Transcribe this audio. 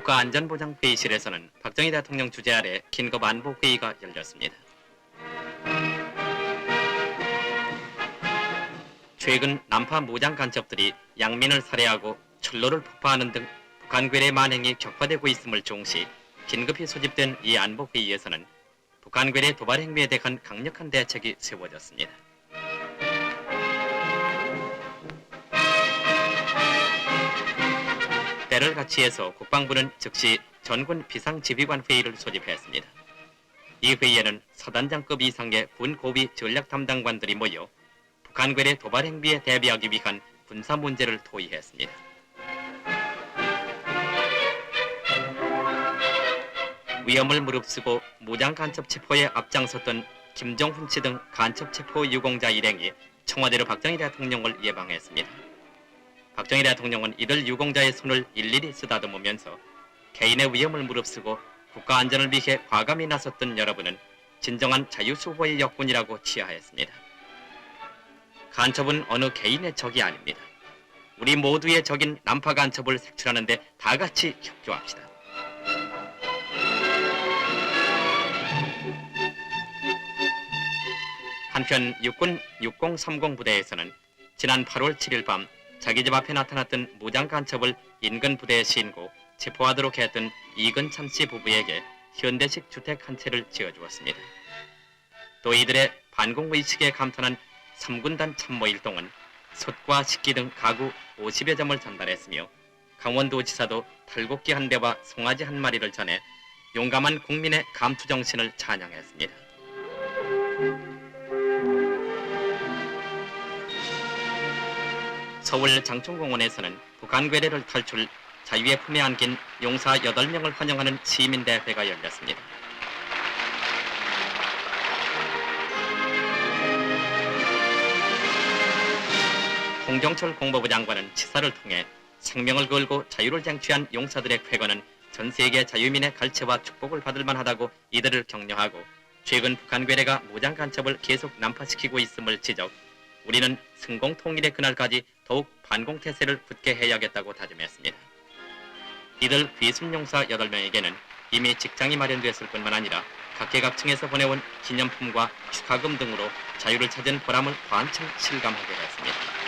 국가안전보장회의실에서는 박정희 대통령 주재 아래 긴급 안보 회의가 열렸습니다. 최근 남파 무장 간첩들이 양민을 살해하고 철로를 폭파하는 등 북한 괴뢰 만행이 격화되고 있음을 종시 긴급히 소집된 이 안보 회의에서는 북한 괴뢰 도발 행위에 대한 강력한 대책이 세워졌습니다. 때를 같이 해서 국방부는 즉시 전군 비상지휘관 회의를 소집했습니다. 이 회의에는 서단장급 이상의 군 고위 전략 담당관들이 모여 북한 괴뢰 도발 행위에 대비하기 위한 군사 문제를 토의했습니다. 위험을 무릅쓰고 무장 간첩 체포에 앞장섰던 김정훈 씨 등 간첩 체포 유공자 일행이 청와대로 박정희 대통령을 예방했습니다. 박정희 대통령은 이들 유공자의 손을 일일이 쓰다듬으면서 개인의 위험을 무릅쓰고 국가 안전을 위해 과감히 나섰던 여러분은 진정한 자유수호의 역군이라고 치하했습니다. 간첩은 어느 개인의 적이 아닙니다. 우리 모두의 적인 남파 간첩을 색출하는데 다 같이 협조합시다. 한편 육군 6030 부대에서는 지난 8월 7일 밤 자기 집 앞에 나타났던 무장 간첩을 인근 부대에 신고 체포하도록 했던 이근찬 씨 부부에게 현대식 주택 한 채를 지어주었습니다. 또 이들의 반공 의식에 감탄한 3군단 참모 일동은 솥과 식기 등 가구 50여 점을 전달했으며 강원도지사도 탈곡기 한 대와 송아지 한 마리를 전해 용감한 국민의 감투 정신을 찬양했습니다. 서울 장충공원에서는 북한 괴뢰를 탈출 자유의 품에 안긴 용사 8명을 환영하는 시민대회가 열렸습니다. 홍정철 공보부 장관은 치사를 통해 생명을 걸고 자유를 쟁취한 용사들의 쾌거는 전 세계 자유민의 갈채와 축복을 받을 만하다고 이들을 격려하고 최근 북한 괴뢰가 무장 간첩을 계속 난파시키고 있음을 지적 우리는 승공 통일의 그날까지 더욱 반공 태세를 굳게 해야겠다고 다짐했습니다. 이들 귀순용사 8명에게는 이미 직장이 마련됐을 뿐만 아니라 각계각층에서 보내온 기념품과 축하금 등으로 자유를 찾은 보람을 반층 실감하게 됐습니다.